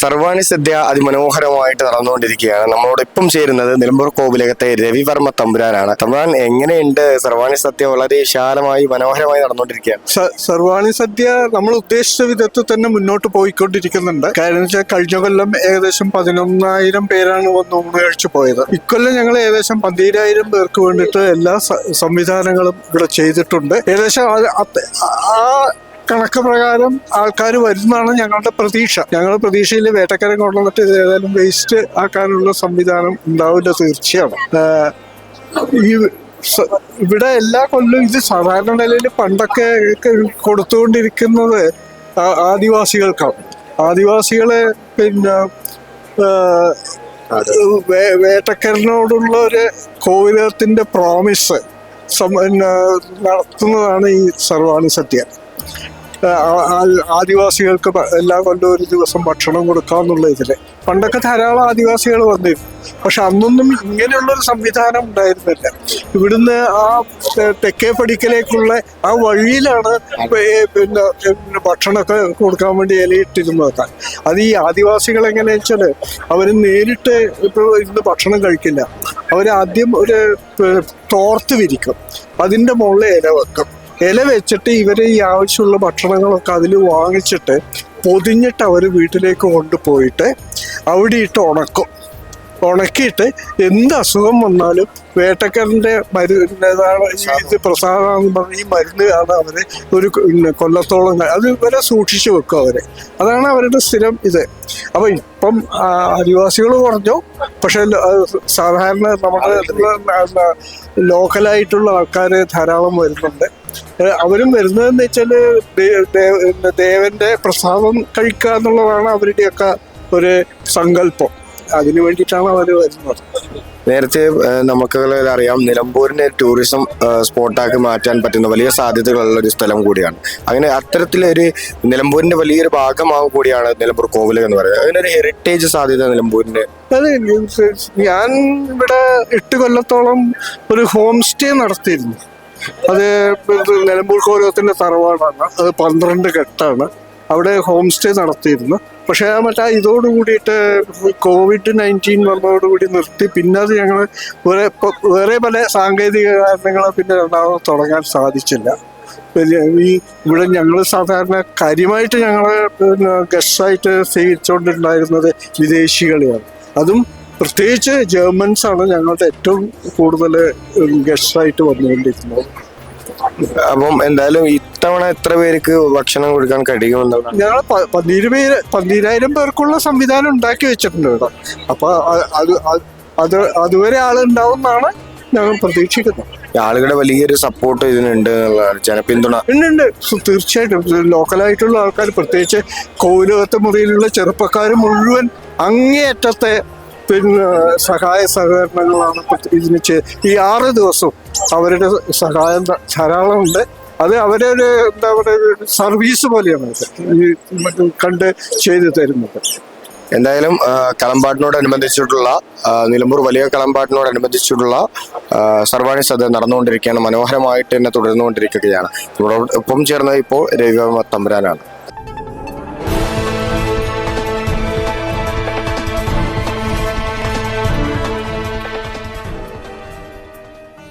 സർവാണി സദ്യ അതിമനോഹരമായിട്ട് നടന്നുകൊണ്ടിരിക്കുകയാണ്. നമ്മളോട് ഇപ്പം ചേരുന്നത് നിലമ്പൂർ കോവിലകത്തെ രവിവർമ്മ തമ്പുരാനാണ്. തമ്പുരാൻ എങ്ങനെയുണ്ട്? സർവാണി സദ്യ വളരെ വിശാലമായി മനോഹരമായി നടന്നുകൊണ്ടിരിക്കുകയാണ്. സർവാണി സദ്യ നമ്മൾ ഉദ്ദേശിച്ച വിധത്തിൽ തന്നെ മുന്നോട്ട് പോയിക്കൊണ്ടിരിക്കുന്നുണ്ട്. കാരണം വെച്ചാൽ കഴിഞ്ഞ കൊല്ലം ഏകദേശം പതിനൊന്നായിരം പേരാണ് വന്ന് ഊണ് കഴിച്ചു പോയത്. ഇക്കൊല്ലം ഞങ്ങൾ ഏകദേശം പന്തീരായിരം പേർക്ക് വേണ്ടിയിട്ട് എല്ലാ സംവിധാനങ്ങളും ഇവിടെ ചെയ്തിട്ടുണ്ട്. ഏകദേശം ആ കണക്ക് പ്രകാരം ആൾക്കാർ വരുന്നതാണ് ഞങ്ങളുടെ പ്രതീക്ഷ. ഞങ്ങളുടെ പ്രതീക്ഷയിൽ വേട്ടക്കാരൻ കൊണ്ടുവന്നിട്ട് ഏതായാലും വേസ്റ്റ് ആക്കാനുള്ള സംവിധാനം ഉണ്ടാവില്ല തീർച്ചയാണ്. ഈ ഇവിടെ എല്ലാ കൊല്ലവും ഇത് സാധാരണ നിലയിൽ പണ്ടൊക്കെ കൊടുത്തുകൊണ്ടിരിക്കുന്നത് ആദിവാസികൾക്കാണ്. ആദിവാസികളെ പിന്നെ വേട്ടക്കാരനോടുള്ള ഒരു കോവിലത്തിന്റെ പ്രോമിസ് നടത്തുന്നതാണ് ഈ സർവാണി സത്യ. ആദിവാസികൾക്ക് എല്ലാ കൊല്ലം ഒരു ദിവസം ഭക്ഷണം കൊടുക്കാന്നുള്ള ഇതിൽ പണ്ടൊക്കെ ധാരാളം ആദിവാസികൾ വന്നിരുന്നു. പക്ഷെ അന്നൊന്നും ഇങ്ങനെയുള്ള ഒരു സംവിധാനം ഉണ്ടായിരുന്നില്ല. ഇവിടുന്ന് ആ തെക്കേ പടിക്കലേക്കുള്ള ആ വഴിയിലാണ് പിന്നെ ഭക്ഷണമൊക്കെ കൊടുക്കാൻ വേണ്ടി ഇലയിട്ടിരുന്നതൊക്കെ അത് ഈ ആദിവാസികൾ എങ്ങനെയാ വെച്ചാൽ അവർ നേരിട്ട് ഇപ്പൊ ഇന്ന് ഭക്ഷണം കഴിക്കില്ല. അവരാദ്യം ഒരു തോർത്ത് വിരിക്കും. അതിന്റെ മുകളിൽ ഇല വെക്കും. ഇല വെച്ചിട്ട് ഇവർ ഈ ആവശ്യമുള്ള ഭക്ഷണങ്ങളൊക്കെ അതിൽ വാങ്ങിച്ചിട്ട് പൊതിഞ്ഞിട്ട് അവർ വീട്ടിലേക്ക് കൊണ്ടുപോയിട്ട് അവിടെ ഇട്ട് ഉണക്കും. ഉണക്കിയിട്ട് എന്ത് അസുഖം വന്നാലും വേട്ടക്കാരന്റെ മരുന്നതാണ് ഇത് പ്രസാദമാണെന്ന് പറഞ്ഞ ഈ മരുന്ന് ആണ് അവർ ഒരു കൊല്ലത്തോളം അത് വരെ സൂക്ഷിച്ചു വെക്കും അവരെ. അതാണ് അവരുടെ സ്ഥിരം ഇത്. അപ്പൊ ഇപ്പം ആദിവാസികൾ കുറഞ്ഞു. പക്ഷെ സാധാരണ നമ്മുടെ ലോക്കലായിട്ടുള്ള ആൾക്കാർ ധാരാളം വരുന്നുണ്ട്. അവരും വരുന്നതെന്ന് ദേ- ദേവന്റെ പ്രസാദം കഴിക്കുക എന്നുള്ളതാണ് അവരുടെയൊക്കെ ഒരു സങ്കല്പം. അതിനു വേണ്ടിയിട്ടാണ് അവർ വരുന്നത്. നേരത്തെ നമുക്ക് അറിയാം നിലമ്പൂരിനെ ടൂറിസം സ്പോട്ടാക്കി മാറ്റാൻ പറ്റുന്ന വലിയ സാധ്യതകളുള്ള ഒരു സ്ഥലം കൂടിയാണ്. അങ്ങനെ അത്തരത്തിലൊരു നിലമ്പൂരിന്റെ വലിയൊരു ഭാഗമാകും കൂടിയാണ് നിലമ്പൂർ കോവിൽ എന്ന് പറയുന്നത്. അതിനൊരു ഹെറിറ്റേജ് സാധ്യത നിലമ്പൂരിന്റെ അത് ഞാൻ ഇവിടെ എട്ട് കൊല്ലത്തോളം ഒരു ഹോം സ്റ്റേ നടത്തിയിരുന്നു. അത് നിലമ്പൂർ കോരത്തിന്റെ തറവാടാണ്. അത് പന്ത്രണ്ട് കെട്ടാണ്. അവിടെ ഹോം സ്റ്റേ നടത്തിയിരുന്നു. പക്ഷേ മറ്റേ ഇതോട് കൂടിയിട്ട് കോവിഡ് നയന്റീൻ വന്നതോടുകൂടി നിർത്തി. പിന്നെ അത് ഞങ്ങൾ വേറെ വേറെ പല സാങ്കേതിക കാരണങ്ങൾ പിന്നെ രണ്ടാമത് തുടങ്ങാൻ സാധിച്ചില്ല. ഈ ഇവിടെ ഞങ്ങൾ സാധാരണ കാര്യമായിട്ട് ഞങ്ങൾ ഗസ്റ്റായിട്ട് സ്വീകരിച്ചുകൊണ്ടിരുന്നത് വിദേശികളെയാണ്. അതും പ്രത്യേകിച്ച് ജർമ്മൻസ് ആണ് ഞങ്ങളുടെ ഏറ്റവും കൂടുതൽ ഗസ്റ്റായിട്ട് വന്നുകൊണ്ടിരിക്കുന്നത് അപ്പം എന്തായാലും ഇത്തവണ എത്ര പേർക്ക് ഭക്ഷണം കൊടുക്കാൻ കഴിയുമെന്നാണ് ഞങ്ങൾ പന്തീര് പേര് പന്തീരായിരം പേർക്കുള്ള സംവിധാനം ഉണ്ടാക്കി വെച്ചിട്ടുണ്ട് ഇവിടെ അപ്പൊ അത് അത് അതുവരെ ആളുണ്ടാവും എന്നാണ് ഞങ്ങൾ പ്രതീക്ഷിക്കുന്നത്. ആളുകളുടെ വലിയൊരു സപ്പോർട്ട് ഇതിനുണ്ട് ജനപിന്തുണ ഉണ്ട് തീർച്ചയായിട്ടും. ലോക്കലായിട്ടുള്ള ആൾക്കാർ പ്രത്യേകിച്ച് കോവിലകത്തെ മുറിയിലുള്ള ചെറുപ്പക്കാർ മുഴുവൻ അങ്ങേയറ്റത്തെ പിന്നെ സഹായ സഹകരണങ്ങളാണ് ഇതിന് ഈ ആറ് ദിവസവും അവരുടെ സഹായം ധാരാളമുണ്ട്. അത് അവരെ എന്താ പറയുക സർവീസ് പോലെയാണ് ഈ കണ്ട് ചെയ്തു തരുന്നത്. എന്തായാലും കളമ്പാട്ടിനോടനുബന്ധിച്ചിട്ടുള്ള നിലമ്പൂർ വലിയ കളമ്പാട്ടിനോടനുബന്ധിച്ചിട്ടുള്ള സർവാണി സദ്യ നടന്നുകൊണ്ടിരിക്കുകയാണ്. മനോഹരമായിട്ട് തന്നെ തുടർന്നുകൊണ്ടിരിക്കുകയാണ്. ഇതോടൊപ്പം ചേർന്നത് ഇപ്പോൾ രവിവർമ്മ തമ്പുരാനാണ്.